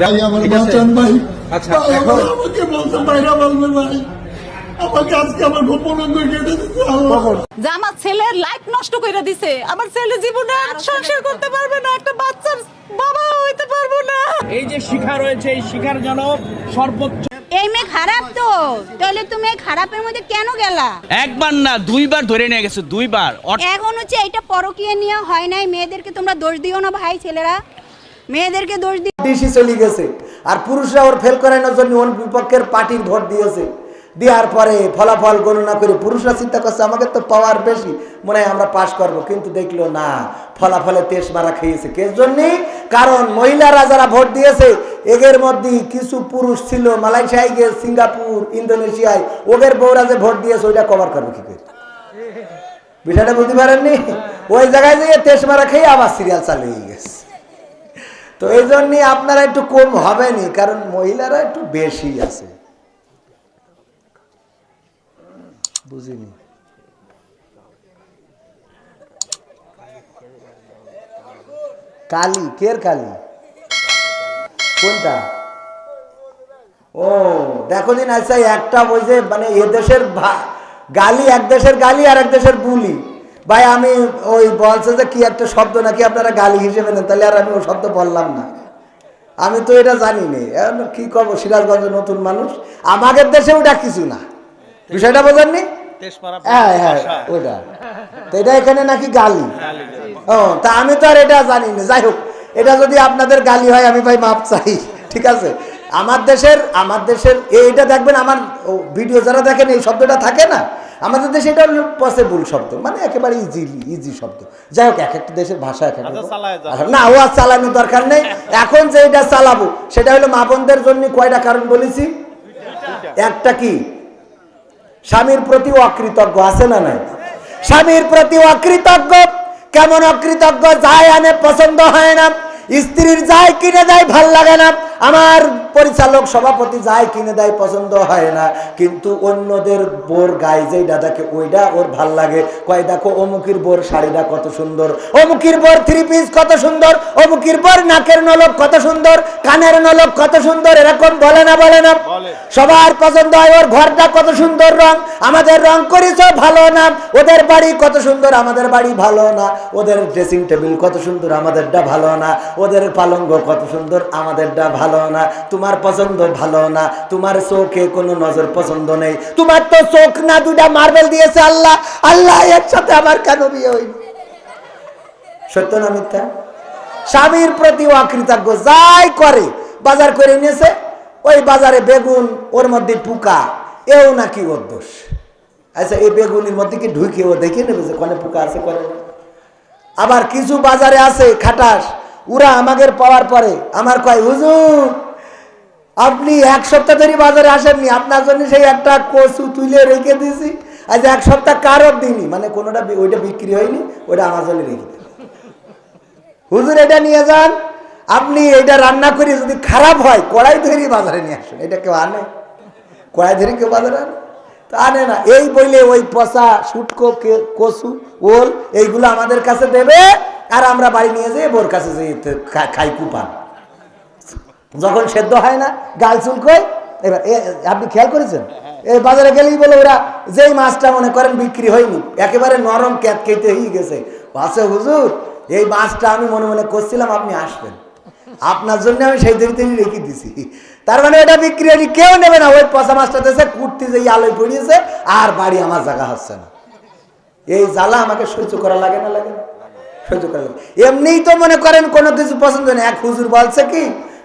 ভাই আমার বাঁচান ভাই। আচ্ছা, ভাই, এখন- আমার- আমাকে বলছে বাইরে বলবে ভাই আমাকে আজকে আমার গোপন কেটে দিচ্ছে যে আমার ছেলের লাইফ নষ্ট করে দিছে। আমার ছেলে জীবনে আর সংসার করতে পারবে না একটা বাচ্চার বাবা হইতে পারব না। এই যে শিখা রয়েছে এই শিখার যেন সর্বোচ্চ এই মেয়ে খারাপ তো। তাহলে তুমি এই খারাপের মধ্যে কেন গেলা? একবার না দুইবার ধরে নিয়ে গেছে দুইবার। এখন হচ্ছে এটা পরকীয় নিয়ে হয় নাই। মেয়েদেরকে তোমরা দোষ দিও না ভাই ছেলেরা। মেয়েদেরকে দোষ দিও ডিসি চলে গেছে। আর পুরুষরা ওর ফেল করানোর জন্য ওর বিপক্ষের পার্টির ভোট দিয়েছে। দেওয়ার পরে ফলাফল গণনা করে পুরুষরা চিন্তা করছে, আমাকে তো পাওয়ার বেশি, মনে হয় আমরা পাশ করব। কিন্তু দেখল, না, ফলাফলে তেস মারা খেয়েছে। কে জন্যে, কারণ মহিলারা যারা ভোট দিয়েছে, এদের মধ্যে কিছু পুরুষ ছিল, মালয়েশিয়ায় গিয়ে সিঙ্গাপুর, ইন্দোনেশিয়ায়, ওদের বউরা যে ভোট দিয়েছে, ওইটা কভার করবে কি করে? বিষয়টা বুঝতে পারেননি? ওই জায়গায় যেয়ে তেস মারা খেয়ে আবার সিরিয়াল চালিয়ে গেছে। তো এই জন্যই আপনারা একটু কম হবেনি কারণ মহিলারা একটু বেশি আছে। বুঝিনি। কালি, কের কালি? কোনটা? ও, দেখো দিন আচ্ছা একটা ওই যে মানে এ দেশের ভা- গালি, এক দেশের গালি আর এক দেশের বুলি। ভাই আমি ওই বলছে যে কি একটা শব্দ নাকি আপনারা গালি হিসেবে নেন তাহলে আর আমি ওই শব্দ বললাম না। আমি তো এটা জানি নে। কি করব? সিরাজগঞ্জের নতুন মানুষ। আমাদের দেশে ওটা কিছু না। বিষয়টা বোঝেননি? হ্যাঁ হ্যাঁ ওটা। তো এটা এখানে নাকি গালি। ও তা আমি তো আর এটা জানি না। যাই হোক এটা যদি আপনাদের গালি হয় আমি ভাই মাপ চাই। ঠিক আছে? আমার দেশের আমার দেশের এইটা দেখবেন আমার ভিডিও যারা দেখেন এই শব্দটা থাকে না? আমাদের দেশে এটা হলো পসিবল শব্দ মানে একেবারে ইজি ইজি শব্দ। যাই হোক এক একটা দেশের ভাষা এক এক না ও আর চালানোর দরকার নেই। এখন যে এটা চালাবো সেটা হলো মা বোনদের জন্য কয়টা কারণ বলেছি? একটা কি? স্বামীর প্রতি অকৃতজ্ঞ আছে না নাই? স্বামীর প্রতি অকৃতজ্ঞ কেমন অকৃতজ্ঞ? যায় আনে পছন্দ হয় না। স্ত্রীর যাই কিনে দেয় ভালো লাগে না। আমার পরিচালক সভাপতি যাই কিনে দেয় পছন্দ হয় না। কিন্তু অন্যদের বোর গায়ে যেইটা দেখে ওইটা ওর ভালো লাগে। কয় দেখো অমুকির বোর শাড়িটা কত সুন্দর। অমুকির বোর থ্রি পিস কত সুন্দর। অমুকির বোর নাকের নলক কত সুন্দর। কানের নলক কত সুন্দর। এরকম বলে না বলে না। সবার পছন্দ হয় ওর ঘরটা কত সুন্দর রং। আমাদের রং করেছ ভালো না। ওদের বাড়ি কত সুন্দর আমাদের বাড়ি ভালো না। ওদের ড্রেসিং টেবিল কত সুন্দর আমাদেরটা ভালো না। ওদের পালঙ্গ কত সুন্দর আমাদেরটা ভালো না, তোমার পছন্দ ভালো না, তোমার চোখে কোনো নজর পছন্দ নেই। তোমার তো চোখ না দুটা মার্বেল দিয়েছে আল্লাহ। আল্লাহ একসাথে আমার কেন বিয়ে হইনি সত্য না মিথ্যা? স্বামীর প্রতি অকৃতজ্ঞ, যাই করে, বাজার করে নিয়েছে, ওই বাজারে বেগুন ওর মধ্যে পুকা এও নাকি ওর দোষ। আচ্ছা এই বেগুনের মধ্যে কি ঢুকে ও দেখে নেবে যে কনে পোকা আছে, কনে আবার কিছু বাজারে আছে খাটাস ওরা আমাদের পাওয়ার পরে। আমার কয়, হুজুর, আপনি এক সপ্তাহ ধরে বাজারে আসেননি, আপনার জন্য সেই একটা কচু তুলে রেখে দিয়েছি। আজ এক সপ্তাহ কারোর দিনই মানে কোনোটা ওইটা বিক্রি হয়নি, ওইটা আমার জন্য রেখে দিন হুজুর, এটা নিয়ে যান। আপনি এটা রান্না করে যদি খারাপ হয়, কড়াই ধরে বাজারে নিয়ে আসুন। এটা কেউ আনে? কড়াই ধরে কেউ বাজারে আনে? তো আনে না। এই বইলে ওই পচা সুটকো কচু, ওল, এইগুলো আমাদের কাছে দেবে। আর আমরা বাড়ি নিয়ে যেয়ে বোর কাছে খা- খাই কুপান। যখন সেদ্ধ হয় না গাল চুলকোয় এবার আপনি খেয়াল করেছেন? এই বাজারে গেলেই বলে ওরা, যেই মাছটা মনে করেন বিক্রি হয়নি, একেবারে নরম ক্যাত খেতে হয়ে গেছে। আছে হুজুর, এই মাছটা আমি মনে মনে করছিলাম আপনি আসবেন। আপনার জন্য আমি সেই দিন তিনি রেখে দিছি। তার মানে এটা বিক্রি হয়নি, কেউ নেবে না। ওই পচা মাছটা দেশে কুর্তি যে আলোয় পড়িয়েছে আর বাড়ি আমার জায়গা হচ্ছে না। এই জ্বালা আমাকে সহ্য করা লাগে না লাগে না। সহ্য করা লাগে এমনিই তো মনে করেন কোনো কিছু পছন্দ নেই এক হুজুর বলছে কি?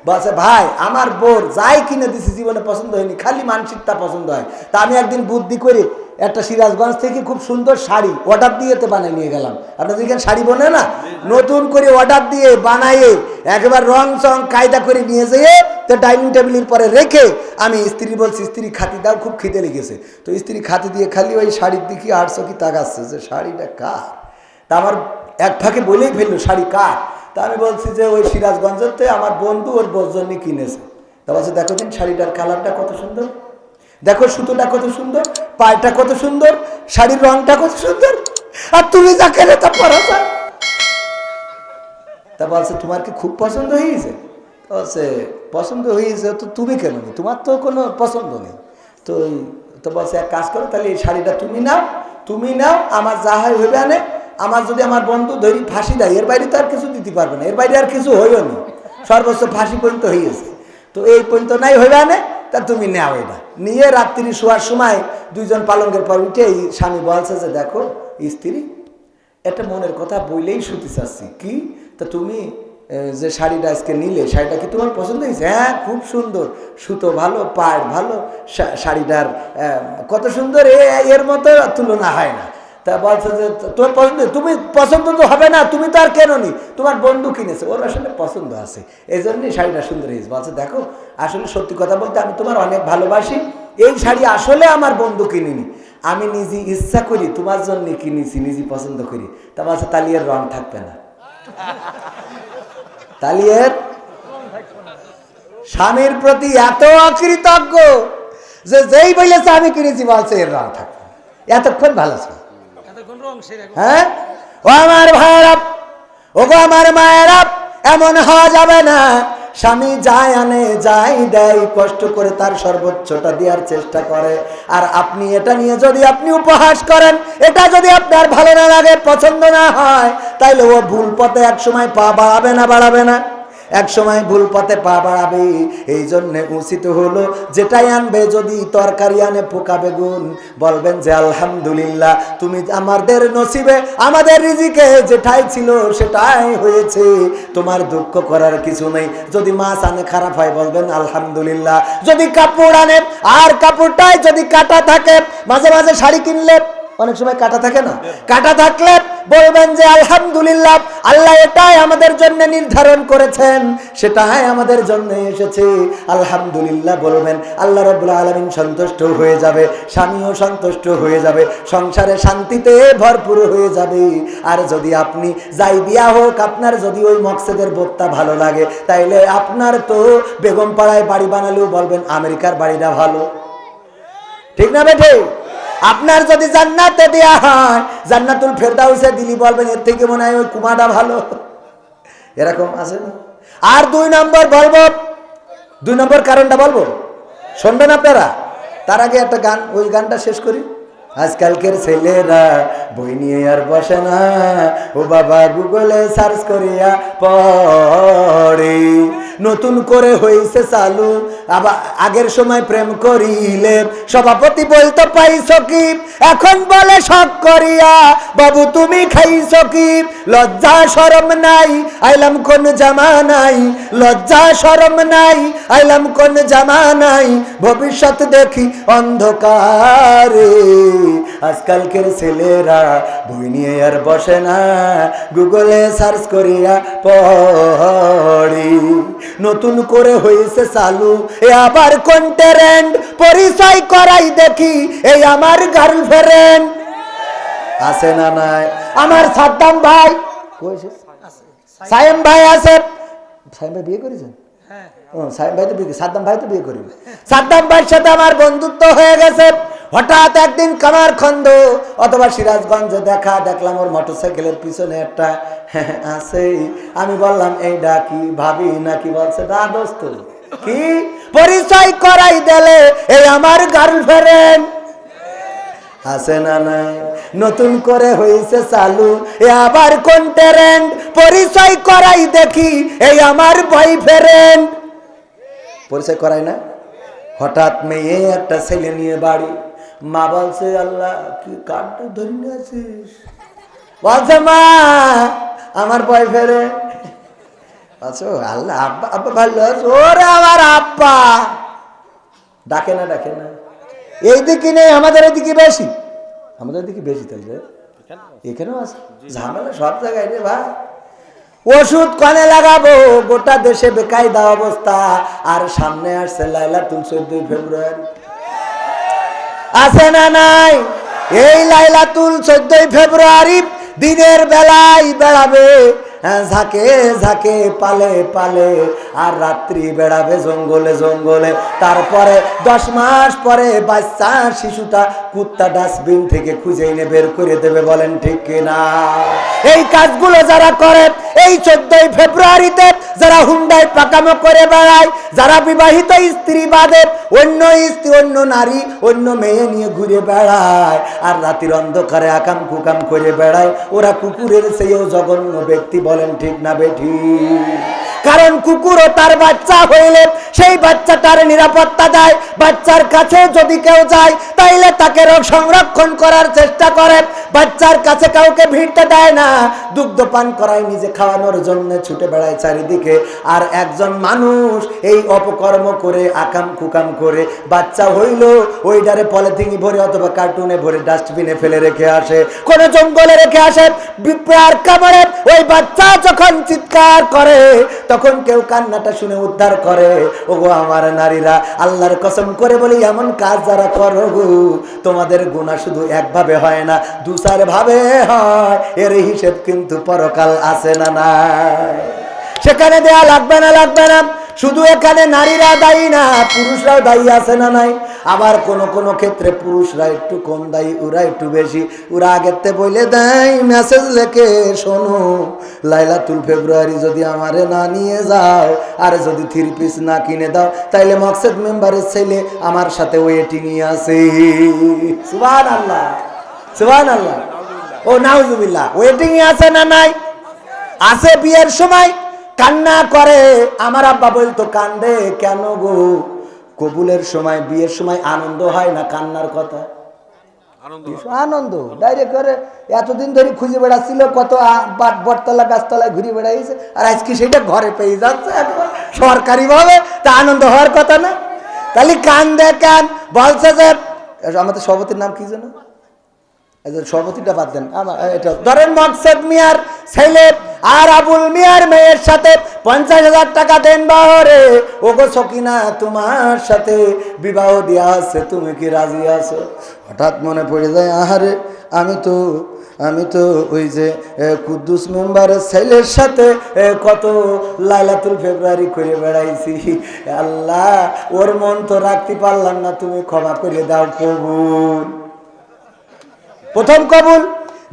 বলছে, ভাই, আমার বোর যাই কিনে দিছি জীবনে পছন্দ হয়নি, খালি মানসিকটা পছন্দ হয়। তা আমি একদিন বুদ্ধি করে একটা সিরাজগঞ্জ থেকে খুব সুন্দর শাড়ি অর্ডার দিয়ে তো বানিয়ে নিয়ে গেলাম। আপনাদের এখানে শাড়ি বোনে না? নতুন করে অর্ডার দিয়ে বানাইয়ে একেবারে রং চং কায়দা করে নিয়ে যেয়ে তো ডাইনিং টেবিলের পরে রেখে আমি স্ত্রী বলছি, স্ত্রী, খাতি দাও, খুব খিদে লেগেছে। তো স্ত্রী খাতি দিয়ে খালি ওই শাড়ির দিকে আটশো কি তাকাচ্ছে যে শাড়িটা কার? তা আমার এক ফাঁকে বলেই ফেলল, শাড়ি কার? তা আমি বলছি যে, ওই সিরাজগঞ্জতে আমার বন্ধু ওর বজনী কিনেছে। তা বলছে, দেখো দিন শাড়িটার কালারটা কত সুন্দর। দেখো সুতোটা কত সুন্দর, পায়টা কত সুন্দর, শাড়ির রংটা কত সুন্দর, আর তুমি যা কেনে তা যায় তা বলছে, তোমার কি খুব পছন্দ হয়েছে? বলছে, পছন্দ হয়েছে তো তুমি কেন নি? তোমার তো কোনো পছন্দ নেই। তো তো বলছে, এক কাজ করো, তাহলে এই শাড়িটা তুমি নাও তুমি নাও, আমার যা হয় হইবে আনে। আমার যদি আমার বন্ধু ধরি ফাঁসি দেয়, এর বাইরে তো আর কিছু দিতে পারবে না, এর বাইরে আর কিছু হইও নি। সর্বোচ্চ ফাঁসি পর্যন্ত হয়েছে তো এই পর্যন্ত নাই হইবে আনে তা তুমি নেও এটা। নিয়ে রাত্রি শোয়ার সময় দুইজন পালঙ্কের পর উঠে এই স্বামী বলছে যে, দেখো, স্ত্রী, একটা মনের কথা বইলেই শুতে চাচ্ছি। কি? তা তুমি যে শাড়িটা আজকে নিলে, শাড়িটা কি তোমার পছন্দ হয়েছে? হ্যাঁ খুব সুন্দর। সুতো ভালো পাড় ভালো শাড়িটার কত সুন্দর এর মতো তুলনা হয় না। তা বলছে যে তো- তোমার পছন্দ তুমি পছন্দ তো হবে না তুমি তো আর কেন নি তোমার বন্ধু কিনেছে। ওর আসলে পছন্দ আছে। এই জন্যই শাড়িটা সুন্দর হয়েছে। বলছে দেখো আসলে সত্যি কথা বলতে আমি তোমার অনেক ভালোবাসি। এই শাড়ি আসলে আমার বন্ধু কিনিনি। আমি নিজে ইচ্ছা করি তোমার জন্য কিনেছি নিজে পছন্দ করি। তা বলছে তালিয়ের রং থাকবে না। তালিয়ের স্বামীর প্রতি এত অকৃতজ্ঞ যে যেই বলেছে আমি কিনেছি বলছে এর রং থাকবে। এতক্ষণ ভালো ছিল। হ্যাঁ? ও আমার এমন হওয়া যাবে না। স্বামী যায় আনে যাই দেয়, কষ্ট করে তার সর্বোচ্চটা দেওয়ার চেষ্টা করে। আর আপনি এটা নিয়ে যদি আপনি উপহাস করেন, এটা যদি আপনার ভালো না লাগে, পছন্দ না হয়, তাইলে ও ভুল পথে এক সময় পা বাড়াবে না বাড়াবে না। এক সময় ভুল পথে পা বাড়াবে এই জন্যে উচিত হলো যেটাই আনবে, যদি তরকারি আনে পোকা বেগুন, বলবেন যে আলহামদুলিল্লাহ, তুমি আমাদের নসিবে, আমাদের রিজিকে যেটাই ছিল সেটাই হয়েছে, তোমার দুঃখ করার কিছু নেই। যদি মাছ আনে, খারাপ হয়, বলবেন আলহামদুলিল্লাহ। যদি কাপড় আনে, আর কাপড়টাই যদি কাটা থাকে, মাঝে মাঝে শাড়ি কিনলে অনেক সময় কাটা থাকে না। কাটা থাকলে বলবেন যে, আলহামদুলিল্লাহ, আল্লাহ এটাই আমাদের জন্য নির্ধারণ করেছেন, সেটাই আমাদের জন্য এসেছে। আলহামদুলিল্লাহ বলবেন, আল্লাহ রবুল্লা আলমিন সন্তুষ্ট হয়ে যাবে, স্বামীও সন্তুষ্ট হয়ে যাবে, সংসারে শান্তিতে ভরপুর হয়ে যাবে। আর যদি আপনি যাই দিয়া হোক, আপনার যদি ওই মকসেদের বোধটা ভালো লাগে, তাইলে আপনার তো বেগম পাড়ায় বাড়ি বানালেও বলবেন, আমেরিকার বাড়িটা ভালো। ঠিক না বেঠে? আপনার যদি জান্নাতে দেয়া হয়, জান্নাতুল ফেরদাউসে দিলি বলবেন, এর থেকে মনে হয় ওই কুমাটা ভালো। এরকম আছে না? আর দুই নম্বর বলব, দুই নম্বর কারণটা বলব। শুনবেন আপনারা? তার আগে একটা গান, ওই গানটা শেষ করি। আজকালকের ছেলেরা বই নিয়ে আর বসে না। ও বাবা গুগলে সার্চ করিয়া পড়ে। নতুন করে হয়েছে চালু। আবার আগের সময় প্রেম করিলে সভাপতি বলতো, পাইছ কি? এখন বলে শখ করিয়া, বাবু তুমি খাইছ কি? লজ্জা সরম নাই, আইলাম কোন জামা নাই। লজ্জা সরম নাই, আইলাম কোন জামা নাই। ভবিষ্যৎ দেখি অন্ধকারে। আজকালকের ছেলেরা বই নিয়ে আর বসে না, গুগলে সার্চ করিয়া পড়ি। নতুন করে হয়েছে চালু। এ আবার কোন ট্রেন্ড পরিচয় করাই দেখি এই আমার গার্লফ্রেন্ড আছে না নাই? আমার সাদ্দাম ভাই। কইছে সায়েম ভাই আছে। সায়েম ভাই বিয়ে করেছেন ও সায়েম ভাই তো বিয়ে সাদ্দাম ভাই তো বিয়ে করিনি সাদ্দাম ভাইয়ের সাথে আমার বন্ধুত্ব হয়ে গেছে। হঠাৎ একদিন কামার খন্দ অথবা সিরাজগঞ্জে দেখা, দেখলাম ওর মোটরসাইকেলের পিছনে একটা আছে। আমি বললাম এইটা কি ভাবি নাকি বলছে, না দোস্ত, কি পরিচয় করাই দিলে এই আমার গার্লফ্রেন্ড আছে না নাই। নতুন করে হয়েছে চালু, এ আবার কোন ট্রেন্ড পরিচয় করাই দেখি এই আমার বয়ফ্রেন্ড পরিচয় করাই না? হঠাৎ মেয়ে একটা ছেলে নিয়ে বাড়ি। মা বলছে, আল্লাহ, কি কার্ডটা ধরে আছিস বলছে, মা, আমার বয়ফ্রেন্ড আচ্ছা আল্লাহ, আব্বা আব্বা ভালো আছে? ওরে আমার আব্বা। ডাকে না ডাকে না। এইদিকে নেই, আমাদের এদিকে বেশি। আমাদের এদিকে বেশি তাহলে এখানেও আছে। ঝামেলা সব জায়গায় রে ভাই। ওষুধ কনে লাগাবো, গোটা দেশে বেকায়দা অবস্থা। আর সামনে আসছে লাইলা তুল চোদ্দই ফেব্রুয়ারি। আছে না নাই? এই লাইলাতুল চোদ্দই ফেব্রুয়ারি দিনের বেলায় বেড়াবে। হ্যাঁ, ঝাঁকে ঝাঁকে পালে পালে আর রাত্রি বেড়াবে জঙ্গলে জঙ্গলে। তারপরে দশ মাস পরে বাচ্চা শিশুটা কুত্তা ডাস্টবিন থেকে খুঁজে এনে বের করে দেবে বলেন ঠিক কিনা? এই কাজগুলো যারা করে, এই চোদ্দই ফেব্রুয়ারিতে যারা হুন্ডায় পাকামো করে বেড়ায়, যারা বিবাহিত স্ত্রী বাদে অন্য স্ত্রী, অন্য নারী, অন্য মেয়ে নিয়ে ঘুরে বেড়ায়, আর রাতির অন্ধকারে আকাম কুকাম করে বেড়ায়, ওরা কুকুরের সেই জঘন্য ব্যক্তি বলেন ঠিক না বেঠি। কারণ কুকুরও তার বাচ্চা হইলে সেই বাচ্চাটার নিরাপত্তা দেয়। বাচ্চার কাছে যদি কেউ যায়, তাইলে তাকে সংরক্ষণ করার চেষ্টা করে। বাচ্চার কাছে কাউকে ভিড়তে দেয় না। দুগ্ধ পান করায় নিজে খাওয়ানোর জন্য ছুটে বেড়ায় চারিদিকে। আর একজন মানুষ এই অপকর্ম করে, আকাম কুকাম করে বাচ্চা হইল ওইটারে পলিথিনে ভরে অথবা কার্টুনে ভরে ডাস্টবিনে ফেলে রেখে আসে। কোন জঙ্গলে রেখে আসে বিপ্রার কামড়ে। ওই বাচ্চা যখন চিৎকার করে তখন কেউ কান্নাটা শুনে উদ্ধার করে, ওগো আমার নারীরা, আল্লাহর কসম করে বলি, এমন কাজ যারা করো তোমাদের গুণা শুধু একভাবে হয় না দু চার ভাবে হয়। এর হিসেব কিন্তু পরকাল আছে না না সেখানে দেয়া লাগবে না লাগবে না। শুধু এখানে নারীরা দায়ী না, পুরুষরাও দায়ী আছে না নাই। আবার কোন কোন ক্ষেত্রে পুরুষরা একটু কম দায়ী, ওরা একটু বেশি। ওরা আগেতে বলে দেয় মেসেজ লেখে শোনো, লাইলাতুল ফেব্রুয়ারি যদি আমারে না নিয়ে যাও, আর যদি থ্রি পিস না কিনে দাও, তাইলে মকসেদ মেম্বারের ছেলে আমার সাথে ওয়েটিংই আছে। সুবান আল্লাহ সুবান আল্লাহ ও, নাউজুবিল্লাহ ওয়েটিংই আছে না নাই? আছে বিয়ের সময়? কান্না করে। আমার আব্বা বলতো, কান্দে কেন গো? কবুলের সময় বিয়ের সময় আনন্দ হয় না কান্নার কথা? আনন্দ ডাইরেক্ট করে এতদিন ধরে খুঁজে বেড়াচ্ছিল কত বাট বটতলা গাছতলায় ঘুরে বেড়াইছে আর আজকে সেটা ঘরে পেয়ে যাচ্ছে একবার। সরকারি ভাবে তা আনন্দ হওয়ার কথা না? তাহলে কান্দে কান বলছে যে আমাদের সভাপতির নাম কি জানো সভাপতিটা বাদ দেন আমার এটা ধরেন মকসেদ মিয়ার ছেলে আর আবুল মিয়ার মেয়ের সাথে পঞ্চাশ হাজার টাকা দেন বাহরে। ও ওগো সকিনা, তোমার সাথে বিবাহ দেওয়া আছে, তুমি কি রাজি আছো? হঠাৎ মনে পড়ে যায়, আহারে, আমি তো আমি তো ওই যে কুদ্দুস মেম্বারের ছেলের সাথে কত লাইলাতুল ফেব্রুয়ারি করে বেড়াইছি। আল্লাহ, ওর মন তো রাখতে পারলাম না, তুমি ক্ষমা করে দাও, কবুল। প্রথম কবুল।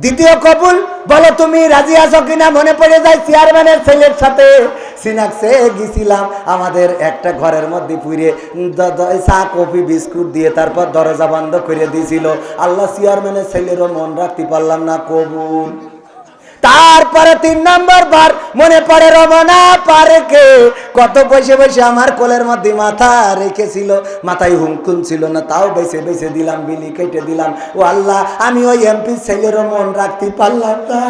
দ্বিতীয় কবুল, বলো তুমি রাজি আছো কিনা? মনে পড়ে যায় চেয়ারম্যানের ছেলের সাথে। গেছিলাম আমাদের একটা ঘরের মধ্যে পুড়ে চা, কফি, বিস্কুট দিয়ে তারপর দরজা বন্ধ করে দিয়েছিল। আল্লাহ চেয়ারম্যানের ছেলেরও মন রাখতে পারলাম না, কবুল। তারপরে তিন নম্বর বার মনে পড়ে রমনা পার্কে। কত বসে বসে আমার কোলের মধ্যে মাথা রেখেছিল। মাথায় হুমকুম ছিল না, তাও বেছে বেছে দিলাম, বিলি কেটে দিলাম। ও আল্লাহ, আমি ওই এমপি ছেলেরও মন রাখতে পারলাম না।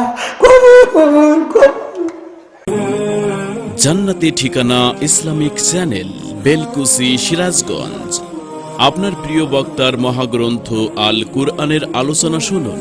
জান্নাতি ঠিকানা ইসলামিক চ্যানেল, বেলকুসি, সিরাজগঞ্জ। আপনার প্রিয় বক্তার মহাগ্রন্থ আল কুরআনের আলোচনা শুনুন।